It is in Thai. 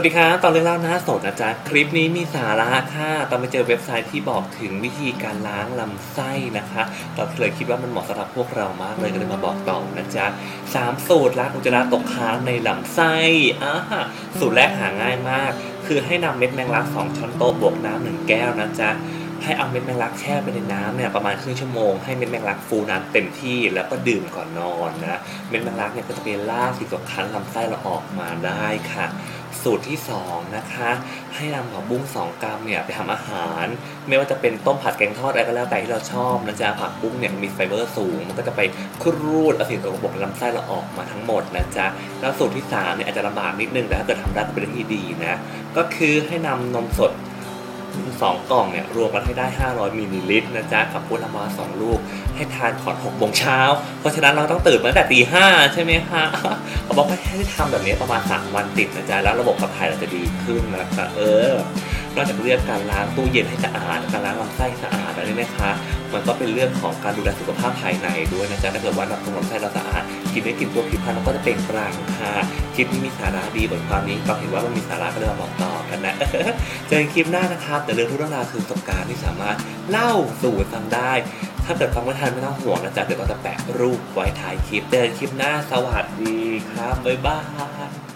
วัสดีครับตอนเรื่องเล่าหน้าสดนะจ๊ะ คลิปนี้มีสาระค่ะตอนไปเจอเว็บไซต์ที่บอกถึงวิธีการล้างลำไส้นะคะตอนเลยคิดว่ามันเหมาะสำหรับพวกเรามากเลยก็เลยมาบอกต่อนะจ๊ะสามสูตรล้างอุจจาระตกค้างในลำไส้อ่าสูตรแรกหาง่ายมาก คือให้นำเม็ดแมงลักสองช้อนโต๊ะบวกน้ำหนึ่งแก้วนะจ๊ะให้เอาเม็ดแมงลักแช่ไปในน้ำเนี่ยประมาณครึ่งชั่วโมงให้เม็ดแมงลักฟูน้ำเต็มที่แล้วก็ดื่มก่อนนอนนะเม็ดแมงลักเนี่ยก็จะเป็นล่ากสิ่งตกค้างลำไส้เราออกมาได้ค่ะ สูตรที่ 2 นะคะ ให้นำผักบุ้ง2กรัมเนี่ยไปทำอาหาร ไม่ว่าจะเป็นต้มผัดแกงทอดอะไรก็แล้วแต่ที่เราชอบนะจ๊ะผักบุ้งเนี่ยมีไฟเบอร์สูง มันก็จะไปครูดเอาสิ่งสกปรกในลำไส้เราออกมาทั้งหมดนะจ๊ะแล้วสูตรที่3เนี่ยอาจจะลำบากนิดนึงแต่ถ้าเกิดทำได้ก็เป็นเรื่องที่ดีนะก็คือให้นำนมสด สองกล่องเนี่ยรวมกันให้ได้ 500มิลลิลิตรนะจ๊ะกับพุทธมาสองลูก ให้ทานก่อน6โมงเช้า เพราะฉะนั้นเราต้องตื่นมาตั้งแต่ตีห้าใช่ไหมฮะเขาบอกว่าให้ทำแบบนี้ประมาณ 3 วันติดนะจ๊ะแล้วระบบขับถ่ายเราจะดีขึ้นนะคะเออ นอกจากเรื่องการล้างตู้เย็นให้สะอาด การล้างลำไส้สะอาดแล้วเนี่ยนะคะ มันก็เป็นเรื่องของการดูแลสุขภาพภายในด้วยนะจ๊ะถ้าเกิดว่าลำลำไส้เราสะอาดกินได้กินตัวผิวพรรณเราก็จะเปล่งปลั่งค่ะคลิปนี้มีสาระดีบทความนี้ก็เห็นว่ามันมีสาระก็เลยมาบอกต่อกันนะเจอกันคลิปหน้านะครับแต่เรื่องทุกเรื่องราวคือประสบการณ์ที่สามารถเล่าสู่ฟังได้ ถ้าเกิดฟังไม่ทันไม่ต้องห่วงนะจ๊ะเดี๋ยวเราจะแปะรูปไว้ท้ายคลิปเจอกันคลิปหน้าสวัสดีครับบ๊ายบาย